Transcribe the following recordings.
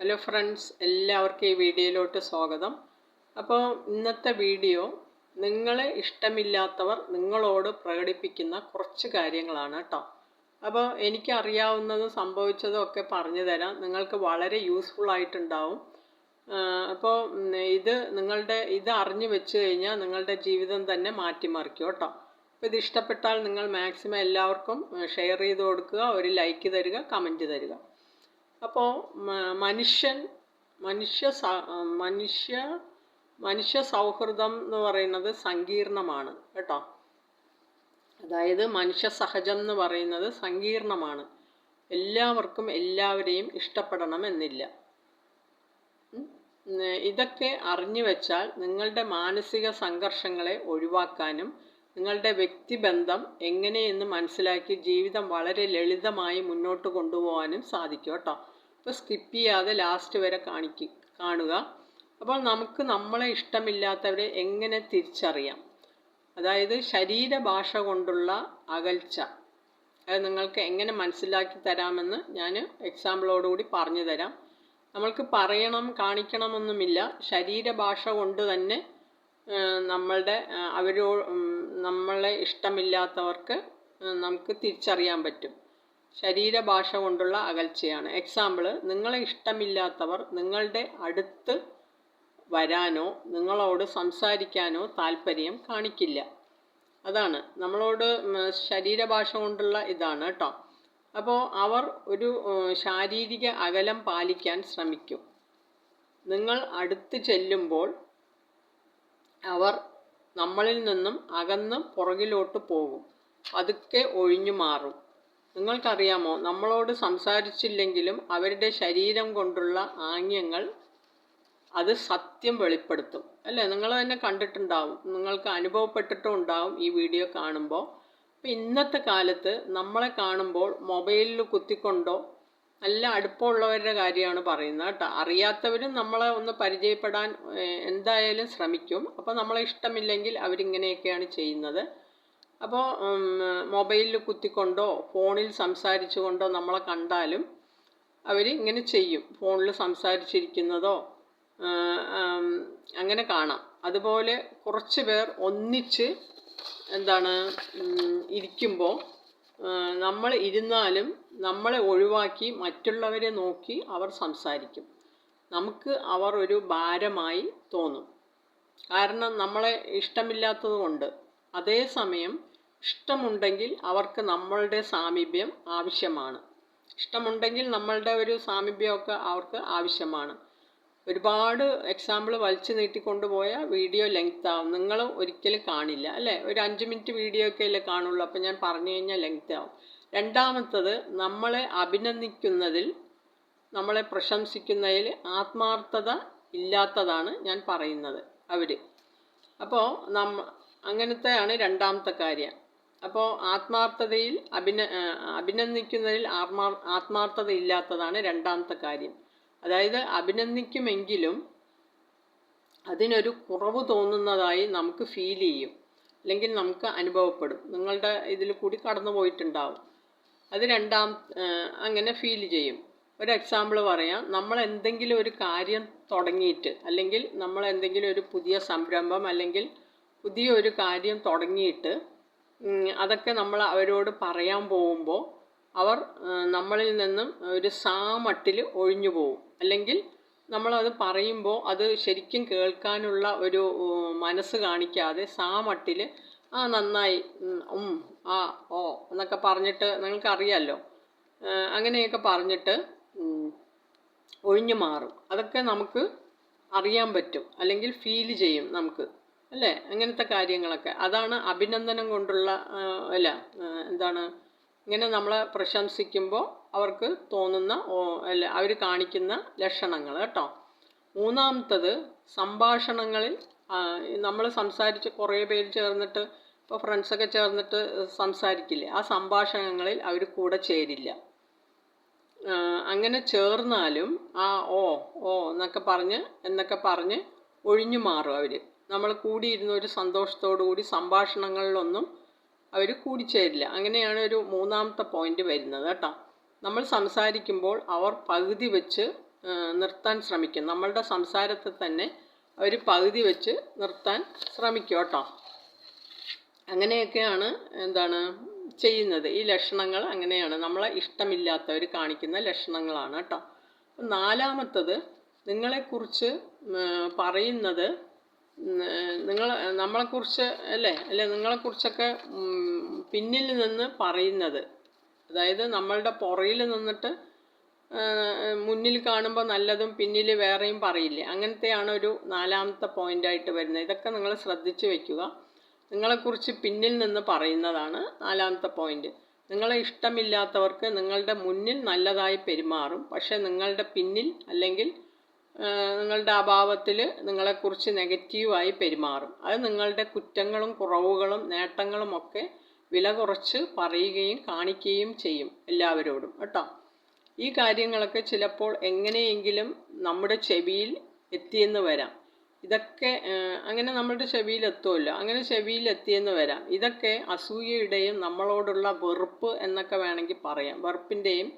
Hello friends എല്ലാവർക്കും ഈ വീഡിയോയിലോട്ട് സ്വാഗതം. അപ്പോൾ ഇന്നത്തെ വീഡിയോ നിങ്ങളെ ഇഷ്ടമില്ലാത്തവർ നിങ്ങളോട് പ്രകടിപ്പിക്കുന്ന കുറച്ച് കാര്യങ്ങളാണ് കേട്ടോ അപ്പോൾ എനിക്കറിയാവുന്നതും സംഭവിച്ചതും ഒക്കെ പറഞ്ഞു തരാം. നിങ്ങൾക്ക് വളരെ യൂസ്ഫുൾ ആയിട്ടുണ്ടാവും. അപ്പോൾ ഇത് നിങ്ങളുടെ ഇത് അറിഞ്ഞു വെച്ച് കഴിഞ്ഞാൽ നിങ്ങളുടെ ജീവിതം തന്നെ മാറ്റിമറിക്കും കേട്ടോ അപ്പോൾ ഇത് ഇഷ്ടപ്പെട്ടാൽ നിങ്ങൾ മാക്സിമം എല്ലാവർക്കും ഷെയർ ചെയ്ത് കൊടുക്കുക ഒരു ലൈക്ക് തരിക കമന്റ് തരിക. അപ്പോൾ മനുഷ്യൻ മനുഷ്യ മനുഷ്യ മനുഷ്യ സൗഹൃദം എന്ന് പറയുന്നത് സങ്കീർണമാണ് കേട്ടോ. അതായത് മനുഷ്യ സഹജം എന്ന് പറയുന്നത് സങ്കീർണമാണ്. എല്ലാവർക്കും എല്ലാവരെയും ഇഷ്ടപ്പെടണമെന്നില്ല ഉം. ഉം, ഇതൊക്കെ അറിഞ്ഞു വെച്ചാൽ നിങ്ങളുടെ മാനസിക സംഘർഷങ്ങളെ ഒഴിവാക്കാനും നിങ്ങളുടെ വ്യക്തിബന്ധം എങ്ങനെയെന്ന് മനസ്സിലാക്കി ജീവിതം വളരെ ലളിതമായി മുന്നോട്ട് കൊണ്ടുപോകാനും സാധിക്കും കേട്ടോ. അപ്പോൾ സ്കിപ്പ് ചെയ്യാതെ ലാസ്റ്റ് വരെ കാണിക്ക് കാണുക. അപ്പോൾ നമുക്ക് നമ്മളെ ഇഷ്ടമില്ലാത്തവരെ എങ്ങനെ തിരിച്ചറിയാം? അതായത് ശരീരഭാഷ കൊണ്ടുള്ള അകൽച്ച. അത് നിങ്ങൾക്ക് എങ്ങനെ മനസ്സിലാക്കി തരാമെന്ന് ഞാൻ എക്സാമ്പിളോടുകൂടി പറഞ്ഞു തരാം. നമ്മൾക്ക് പറയണം കാണിക്കണമെന്നുമില്ല. ശരീരഭാഷ കൊണ്ട് തന്നെ നമ്മളുടെ അവരോ നമ്മളെ ഇഷ്ടമില്ലാത്തവർക്ക് നമുക്ക് തിരിച്ചറിയാൻ പറ്റും. ശരീരഭാഷ കൊണ്ടുള്ള അകൽച്ചയാണ്. എക്സാമ്പിൾ നിങ്ങളെ ഇഷ്ടമില്ലാത്തവർ നിങ്ങളുടെ അടുത്ത് വരാനോ നിങ്ങളോട് സംസാരിക്കാനോ താല്പര്യം കാണിക്കില്ല. അതാണ്. നമ്മളോട് ശരീരഭാഷ കൊണ്ടുള്ള ഇതാണ് കേട്ടോ അപ്പോൾ അവർ ഒരു ശാരീരിക അകലം പാലിക്കാൻ ശ്രമിക്കും. നിങ്ങൾ അടുത്ത് ചെല്ലുമ്പോൾ അവർ നമ്മളിൽ നിന്നും അകന്ന് പുറകിലോട്ട് പോകും. പതുക്കെ ഒഴിഞ്ഞു മാറും. നിങ്ങൾക്കറിയാമോ? നമ്മളോട് സംസാരിച്ചില്ലെങ്കിലും അവരുടെ ശരീരം കൊണ്ടുള്ള ആംഗ്യങ്ങൾ അത് സത്യം വെളിപ്പെടുത്തും. അല്ലേ? നിങ്ങൾ തന്നെ കണ്ടിട്ടുണ്ടാവും. നിങ്ങൾക്ക് അനുഭവപ്പെട്ടിട്ടും ഉണ്ടാവും ഈ വീഡിയോ കാണുമ്പോൾ. ഇന്നത്തെ കാലത്ത് നമ്മളെ കാണുമ്പോൾ മൊബൈലിൽ കുത്തിക്കൊണ്ടോ നല്ല അടുപ്പമുള്ളവരുടെ കാര്യമാണ് പറയുന്നത് കേട്ടോ. അറിയാത്തവരും നമ്മളെ ഒന്ന് പരിചയപ്പെടാൻ എന്തായാലും ശ്രമിക്കും. അപ്പോൾ നമ്മളെ ഇഷ്ടമില്ലെങ്കിൽ അവരിങ്ങനെയൊക്കെയാണ് ചെയ്യുന്നത്. അപ്പോൾ മൊബൈലിൽ കുത്തിക്കൊണ്ടോ ഫോണിൽ സംസാരിച്ചുകൊണ്ടോ നമ്മളെ കണ്ടാലും അവർ ഇങ്ങനെ ചെയ്യും. ഫോണിൽ സംസാരിച്ചിരിക്കുന്നതോ അങ്ങനെ കാണാം. അതുപോലെ കുറച്ച് പേർ ഒന്നിച്ച് എന്താണ് ഇരിക്കുമ്പോൾ നമ്മൾ ഇരുന്നാലും നമ്മളെ ഒഴിവാക്കി മറ്റുള്ളവരെ നോക്കി അവർ സംസാരിക്കും. നമുക്ക് അവർ ഒരു ഭാരമായി തോന്നും. കാരണം നമ്മളെ ഇഷ്ടമില്ലാത്തത് കൊണ്ട്. അതേസമയം ഇഷ്ടമുണ്ടെങ്കിൽ അവർക്ക് നമ്മളുടെ സാമീപ്യം ആവശ്യമാണ്. ഇഷ്ടമുണ്ടെങ്കിൽ നമ്മളുടെ ഒരു സാമീപ്യമൊക്കെ അവർക്ക് ആവശ്യമാണ്. ഒരുപാട് എക്സാമ്പിൾ വലിച്ചു നീട്ടിക്കൊണ്ടുപോയ വീഡിയോ ലെങ്ത് ആവും നിങ്ങൾ ഒരിക്കലും കാണില്ല അല്ലേ? ഒരു അഞ്ച് മിനിറ്റ് വീഡിയോ ഒക്കെ അല്ലേ കാണുള്ളൂ. അപ്പം ഞാൻ പറഞ്ഞു കഴിഞ്ഞാൽ ലെങ്ത് ആവും. രണ്ടാമത്തത് നമ്മളെ അഭിനന്ദിക്കുന്നതിൽ നമ്മളെ പ്രശംസിക്കുന്നതിൽ ആത്മാർത്ഥത ഇല്ലാത്തതാണ് ഞാൻ പറയുന്നത് അവർ അപ്പോൾ നമ്മ അങ്ങനത്തെയാണ് രണ്ടാമത്തെ കാര്യം. അപ്പോൾ ആത്മാർത്ഥതയിൽ അഭിന അഭിനന്ദിക്കുന്നതിൽ ആത്മാ ആത്മാർത്ഥത ഇല്ലാത്തതാണ് രണ്ടാമത്തെ കാര്യം. അതായത് അഭിനന്ദിക്കുമെങ്കിലും അതിനൊരു കുറവ് തോന്നുന്നതായി നമുക്ക് ഫീൽ ചെയ്യും. അല്ലെങ്കിൽ നമുക്ക് അനുഭവപ്പെടും. നിങ്ങളുടെ ഇതിൽ കൂടി കടന്നു പോയിട്ടുണ്ടാവും. അത് രണ്ടാം അങ്ങനെ ഫീൽ ചെയ്യും. ഒരു എക്സാമ്പിൾ പറയാം. നമ്മൾ എന്തെങ്കിലും ഒരു കാര്യം തുടങ്ങിയിട്ട് അല്ലെങ്കിൽ നമ്മൾ എന്തെങ്കിലും ഒരു പുതിയ സംരംഭം അല്ലെങ്കിൽ പുതിയ ഒരു കാര്യം തുടങ്ങിയിട്ട് അതൊക്കെ നമ്മൾ അവരോട് പറയാൻ പോകുമ്പോൾ അവർ നമ്മളിൽ നിന്നും ഒരു സാമട്ടിൽ ഒഴിഞ്ഞു പോവും. അല്ലെങ്കിൽ നമ്മളത് പറയുമ്പോൾ അത് ശരിക്കും കേൾക്കാനുള്ള ഒരു മനസ്സ് കാണിക്കാതെ സാമട്ടിൽ ആ നന്നായി ഉം, ആ ഓ എന്നൊക്കെ പറഞ്ഞിട്ട് നിങ്ങൾക്കറിയാമല്ലോ അങ്ങനെയൊക്കെ പറഞ്ഞിട്ട് ഒഴിഞ്ഞു മാറും. അതൊക്കെ നമുക്ക് അറിയാൻ പറ്റും. അല്ലെങ്കിൽ ഫീൽ ചെയ്യും നമുക്ക്. അല്ലേ? അങ്ങനത്തെ കാര്യങ്ങളൊക്കെ. അതാണ് അഭിനന്ദനം കൊണ്ടുള്ള അല്ല എന്താണ് ഇങ്ങനെ നമ്മളെ പ്രശംസിക്കുമ്പോൾ അവർക്ക് തോന്നുന്ന അല്ല അവർ കാണിക്കുന്ന ലക്ഷണങ്ങൾ കേട്ടോ. മൂന്നാമത്തത് സംഭാഷണങ്ങളിൽ നമ്മൾ സംസാരിച്ച് കുറേ പേര് ചേർന്നിട്ട് ഇപ്പോൾ ഫ്രണ്ട്സൊക്കെ ചേർന്നിട്ട് സംസാരിക്കില്ലേ ആ സംഭാഷണങ്ങളിൽ അവർ കൂടെ ചേരില്ല. അങ്ങനെ ചേർന്നാലും ആ ഓ ഓ എന്നൊക്കെ പറഞ്ഞ് എന്നൊക്കെ പറഞ്ഞ് ഒഴിഞ്ഞു മാറും അവർ നമ്മൾ കൂടിയിരുന്ന ഒരു സന്തോഷത്തോടു കൂടി സംഭാഷണങ്ങളിലൊന്നും അവർ കൂടിച്ചേരില്ല അങ്ങനെയാണ് ഒരു മൂന്നാമത്തെ പോയിന്റ് വരുന്നത് കേട്ടോ. നമ്മൾ സംസാരിക്കുമ്പോൾ അവർ പകുതി വെച്ച് നിർത്താൻ ശ്രമിക്കും. നമ്മളുടെ സംസാരത്തെ തന്നെ അവർ പകുതി വെച്ച് നിർത്താൻ ശ്രമിക്കും കേട്ടോ. അങ്ങനെയൊക്കെയാണ് എന്താണ് ചെയ്യുന്നത്. ഈ ലക്ഷണങ്ങൾ അങ്ങനെയാണ്. നമ്മളെ ഇഷ്ടമില്ലാത്തവർ കാണിക്കുന്ന ലക്ഷണങ്ങളാണ് കേട്ടോ. നാലാമത്തത് നിങ്ങളെക്കുറിച്ച് പറയുന്നത് നിങ്ങൾ നമ്മളെക്കുറിച്ച് അല്ലേ? അല്ലെ നിങ്ങളെക്കുറിച്ചൊക്കെ പിന്നിൽ നിന്ന് പറയുന്നത്. അതായത് നമ്മളുടെ പുറയിൽ നിന്നിട്ട് മുന്നിൽ കാണുമ്പോൾ നല്ലതും പിന്നിൽ വേറെയും പറയില്ലേ? അങ്ങനത്തെയാണ് ഒരു നാലാമത്തെ പോയിന്റായിട്ട് വരുന്നത്. ഇതൊക്കെ നിങ്ങൾ ശ്രദ്ധിച്ചു വെക്കുക. നിങ്ങളെക്കുറിച്ച് പിന്നിൽ നിന്ന് പറയുന്നതാണ് നാലാമത്തെ പോയിന്റ്. നിങ്ങളെ ഇഷ്ടമില്ലാത്തവർക്ക് നിങ്ങളുടെ മുന്നിൽ നല്ലതായി പെരുമാറും. പക്ഷേ നിങ്ങളുടെ പിന്നിൽ അല്ലെങ്കിൽ നിങ്ങളുടെ അഭാവത്തിൽ നിങ്ങളെക്കുറിച്ച് നെഗറ്റീവായി പെരുമാറും. അത് നിങ്ങളുടെ കുറ്റങ്ങളും കുറവുകളും നേട്ടങ്ങളും ഒക്കെ വില കുറച്ച് പറയുകയും കാണിക്കുകയും ചെയ്യും എല്ലാവരോടും കേട്ടോ? ഈ കാര്യങ്ങളൊക്കെ ചിലപ്പോൾ എങ്ങനെയെങ്കിലും നമ്മുടെ ചെവിയിൽ എത്തിയെന്ന് വരാം. ഇതൊക്കെ അങ്ങനെ നമ്മുടെ ചെവിയിൽ എത്തുമല്ലോ? അങ്ങനെ ചെവിയിൽ എത്തിയെന്ന് വരാം. ഇതൊക്കെ അസൂയയുടെയും നമ്മളോടുള്ള വെറുപ്പ് എന്നൊക്കെ വേണമെങ്കിൽ പറയാം. വെറുപ്പിന്റെയും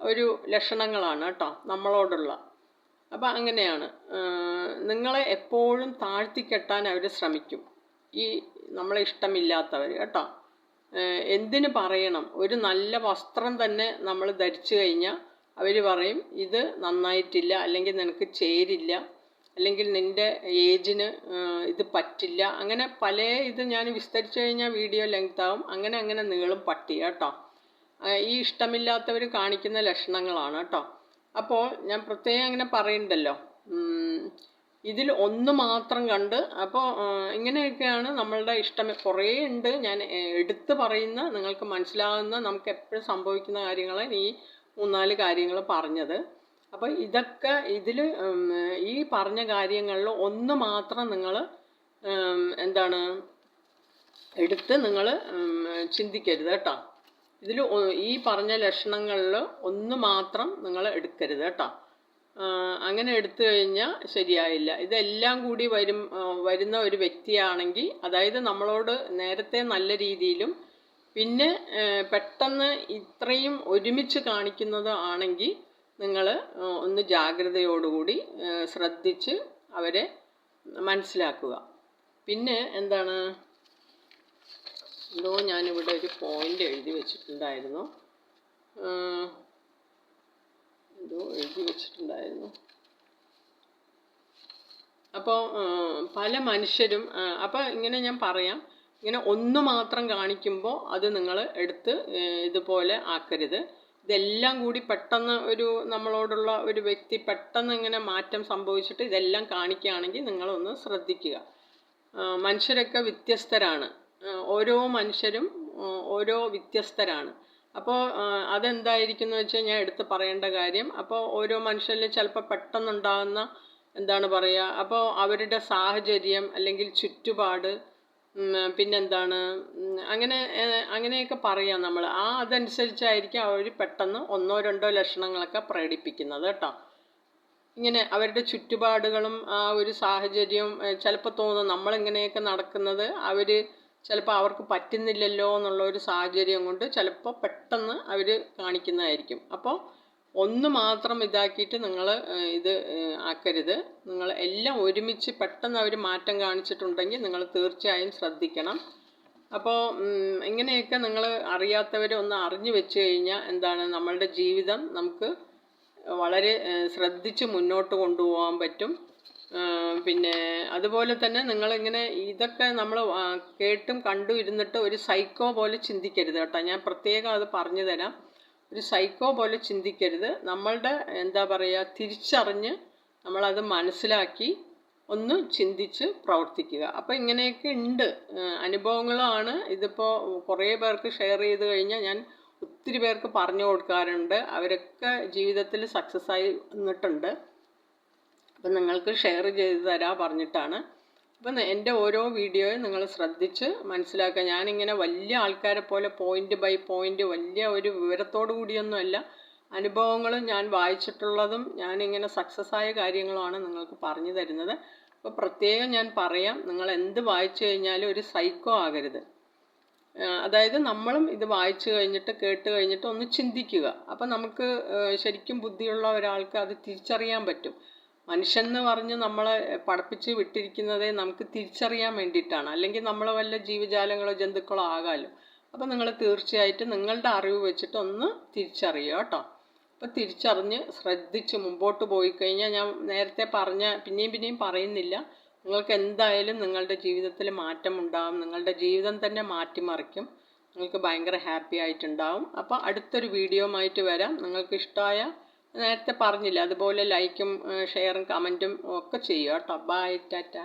ഒരു ലക്ഷണങ്ങളാണ് കേട്ടോ? നമ്മളോടുള്ള. അപ്പം അങ്ങനെയാണ്. നിങ്ങളെ എപ്പോഴും താഴ്ത്തിക്കെട്ടാൻ അവർ ശ്രമിക്കും. ഈ നമ്മളെ ഇഷ്ടമില്ലാത്തവർ കേട്ടോ. എന്തിന് പറയണം? ഒരു നല്ല വസ്ത്രം തന്നെ നമ്മൾ ധരിച്ചു കഴിഞ്ഞാൽ അവർ പറയും ഇത് നന്നായിട്ടില്ല അല്ലെങ്കിൽ നിനക്ക് ചേരില്ല അല്ലെങ്കിൽ നിന്റെ ഏജിന് ഇത് പറ്റില്ല. അങ്ങനെ പല ഇത് ഞാൻ വിസ്തരിച്ചു കഴിഞ്ഞാൽ വീഡിയോ ലെങ്ത് ആവും അങ്ങനെ അങ്ങനെ നീളും പട്ടി കേട്ടോ. ഈ ഇഷ്ടമില്ലാത്തവർ കാണിക്കുന്ന ലക്ഷണങ്ങളാണ് കേട്ടോ. അപ്പോൾ ഞാൻ പ്രത്യേകം അങ്ങനെ പറയുന്നുണ്ടല്ലോ. ഉം, ഇതിൽ ഒന്ന് മാത്രം കണ്ട് അപ്പോൾ ഇങ്ങനെയൊക്കെയാണ് നമ്മളുടെ ഇഷ്ടം. കുറേ ഉണ്ട് ഞാൻ എടുത്തു പറയുന്ന നിങ്ങൾക്ക് മനസ്സിലാകുന്ന നമുക്ക് എപ്പോഴും സംഭവിക്കുന്ന കാര്യങ്ങളെ ഈ മൂന്നാൽ കാര്യങ്ങൾ പറഞ്ഞത്. അപ്പോൾ ഇതൊക്കെ ഇതിൽ ഈ പറഞ്ഞ കാര്യങ്ങളിൽ ഒന്ന് മാത്രം നിങ്ങൾ എന്താണ് എടുത്ത് നിങ്ങൾ ചിന്തിക്കരുത് കേട്ടോ. ഇതിൽ ഈ പറഞ്ഞ ലക്ഷണങ്ങളിൽ ഒന്ന് മാത്രം നിങ്ങൾ എടുക്കരുത് കേട്ടോ. അങ്ങനെ എടുത്തു കഴിഞ്ഞാൽ ശരിയായില്ല. ഇതെല്ലാം കൂടി വരും വരുന്ന ഒരു വ്യക്തിയാണെങ്കിൽ അതായത് നമ്മളോട് നേരത്തെ നല്ല രീതിയിലും പിന്നെ പെട്ടെന്ന് ഇത്രയും ഒരുമിച്ച് കാണിക്കുന്നത് ആണെങ്കിൽ നിങ്ങൾ ഒന്ന് ജാഗ്രതയോടുകൂടി ശ്രദ്ധിച്ച് അവരെ മനസ്സിലാക്കുക. പിന്നെ എന്താണ്? എന്തോ ഞാനിവിടെ ഒരു പോയിന്റ് എഴുതി വെച്ചിട്ടുണ്ടായിരുന്നു. എന്തോ എഴുതി വെച്ചിട്ടുണ്ടായിരുന്നു. അപ്പോൾ പല മനുഷ്യരും അപ്പോൾ ഇങ്ങനെ ഞാൻ പറയാം. ഇങ്ങനെ ഒന്ന് മാത്രം കാണിക്കുമ്പോൾ അത് നിങ്ങൾ എടുത്ത് ഇതുപോലെ ആക്കരുത്. ഇതെല്ലാം കൂടി പെട്ടെന്ന് ഒരു നമ്മളോടുള്ള ഒരു വ്യക്തി പെട്ടെന്ന് ഇങ്ങനെ മാറ്റം സംഭവിച്ചിട്ട് ഇതെല്ലാം കാണിക്കുകയാണെങ്കിൽ നിങ്ങളൊന്ന് ശ്രദ്ധിക്കുക. മനുഷ്യരൊക്കെ വ്യത്യസ്തരാണ്. ഓരോ മനുഷ്യരും ഓരോ വ്യത്യസ്തരാണ്. അപ്പോൾ അതെന്തായിരിക്കും എന്ന് വെച്ചാൽ ഞാൻ എടുത്ത് പറയേണ്ട കാര്യം അപ്പോൾ ഓരോ മനുഷ്യരിൽ ചിലപ്പോൾ പെട്ടെന്നുണ്ടാകുന്ന എന്താണ് പറയുക അപ്പോൾ അവരുടെ സാഹചര്യം അല്ലെങ്കിൽ ചുറ്റുപാട് പിന്നെന്താണ് അങ്ങനെ അങ്ങനെയൊക്കെ പറയാം നമ്മൾ ആ അതനുസരിച്ചായിരിക്കും അവർ പെട്ടെന്ന് ഒന്നോ രണ്ടോ ലക്ഷണങ്ങളൊക്കെ പ്രകടിപ്പിക്കുന്നത് കേട്ടോ. ഇങ്ങനെ അവരുടെ ചുറ്റുപാടുകളും ആ ഒരു സാഹചര്യവും ചിലപ്പോൾ തോന്നും നമ്മളിങ്ങനെയൊക്കെ നടക്കുന്നത് അവർ ചിലപ്പോൾ അവർക്ക് പറ്റുന്നില്ലല്ലോ എന്നുള്ള ഒരു സാഹചര്യം കൊണ്ട് ചിലപ്പോൾ പെട്ടെന്ന് അവർ കാണിക്കുന്നതായിരിക്കും. അപ്പോൾ ഒന്ന് മാത്രം ഇതാക്കിയിട്ട് നിങ്ങൾ ഇത് ആക്കരുത്. നിങ്ങൾ എല്ലാം ഒരുമിച്ച് പെട്ടെന്ന് അവർ മാറ്റം കാണിച്ചിട്ടുണ്ടെങ്കിൽ നിങ്ങൾ തീർച്ചയായും ശ്രദ്ധിക്കണം. അപ്പോൾ ഇങ്ങനെയൊക്കെ നിങ്ങൾ അറിയാത്തവരെ ഒന്ന് അറിഞ്ഞു വെച്ച് കഴിഞ്ഞാൽ എന്താണ്? നമ്മളുടെ ജീവിതം നമുക്ക് വളരെ ശ്രദ്ധിച്ച് മുന്നോട്ട് കൊണ്ടുപോകാൻ പറ്റും. പിന്നെ അതുപോലെ തന്നെ നിങ്ങളിങ്ങനെ ഇതൊക്കെ നമ്മൾ കേട്ടും കണ്ടും ഇരുന്നിട്ട് ഒരു സൈക്കോ പോലെ ചിന്തിക്കരുത് കേട്ടോ. ഞാൻ പ്രത്യേകം അത് പറഞ്ഞു തരാം. ഒരു സൈക്കോ പോലെ ചിന്തിക്കരുത്. നമ്മളുടെ എന്താ പറയുക തിരിച്ചറിഞ്ഞ് നമ്മളത് മനസ്സിലാക്കി ഒന്ന് ചിന്തിച്ച് പ്രവർത്തിക്കുക. അപ്പോൾ ഇങ്ങനെയൊക്കെ ഉണ്ട്. അനുഭവങ്ങളാണ്. ഇതിപ്പോൾ കുറേ പേർക്ക് ഷെയർ ചെയ്ത് കഴിഞ്ഞാൽ ഞാൻ ഒത്തിരി പേർക്ക് പറഞ്ഞു കൊടുക്കാറുണ്ട്. അവരൊക്കെ ജീവിതത്തിൽ സക്സസ് ആയി വന്നിട്ടുണ്ട് അപ്പം നിങ്ങൾക്ക് ഷെയർ ചെയ്ത് തരാ പറഞ്ഞിട്ടാണ്. അപ്പം എന്റെ ഓരോ വീഡിയോയും നിങ്ങൾ ശ്രദ്ധിച്ച് മനസ്സിലാക്കുക. ഞാനിങ്ങനെ വലിയ ആൾക്കാരെ പോലെ പോയിന്റ് ബൈ പോയിന്റ് വലിയ ഒരു വിവരത്തോടു കൂടിയൊന്നുമല്ല അനുഭവങ്ങളും ഞാൻ വായിച്ചിട്ടുള്ളതും ഞാനിങ്ങനെ സക്സസ് ആയ കാര്യങ്ങളുമാണ് നിങ്ങൾക്ക് പറഞ്ഞു തരുന്നത്. അപ്പോൾ പ്രത്യേകം ഞാൻ പറയാം നിങ്ങൾ എന്ത് വായിച്ചു കഴിഞ്ഞാലും ഒരു സൈക്കോ ആകരുത്. അതായത് നമ്മളും ഇത് വായിച്ചു കഴിഞ്ഞിട്ട് കേട്ട് കഴിഞ്ഞിട്ട് ഒന്ന് ചിന്തിക്കുക. അപ്പം നമുക്ക് ശരിക്കും ബുദ്ധിയുള്ള ഒരാൾക്ക് അത് തിരിച്ചറിയാൻ പറ്റും. മനുഷ്യൻ എന്ന് പറഞ്ഞ് നമ്മളെ പഠിപ്പിച്ച് വിട്ടിരിക്കുന്നതേ നമുക്ക് തിരിച്ചറിയാൻ വേണ്ടിയിട്ടാണ്. അല്ലെങ്കിൽ നമ്മൾ വല്ല ജീവജാലങ്ങളോ ജന്തുക്കളോ ആകാമല്ലോ അപ്പം നിങ്ങൾ തീർച്ചയായിട്ടും നിങ്ങളുടെ അറിവ് വെച്ചിട്ട് ഒന്ന് തിരിച്ചറിയുക കേട്ടോ. അപ്പം തിരിച്ചറിഞ്ഞ് ശ്രദ്ധിച്ച് മുമ്പോട്ട് പോയി കഴിഞ്ഞാൽ ഞാൻ നേരത്തെ പറഞ്ഞ പിന്നെയും പിന്നെയും പറയുന്നില്ല. നിങ്ങൾക്ക് എന്തായാലും നിങ്ങളുടെ ജീവിതത്തിൽ മാറ്റം ഉണ്ടാകും നിങ്ങളുടെ ജീവിതം തന്നെ മാറ്റിമറിക്കും. നിങ്ങൾക്ക് ഭയങ്കര ഹാപ്പി ആയിട്ടുണ്ടാവും. അപ്പോൾ അടുത്തൊരു വീഡിയോ ആയിട്ട് വരാം. നിങ്ങൾക്ക് ഇഷ്ടമായ നേരത്തെ പറഞ്ഞില്ല അതുപോലെ ലൈക്കും ഷെയറും കമന്റും ഒക്കെ ചെയ്യുക കേട്ടോ. Bye tata.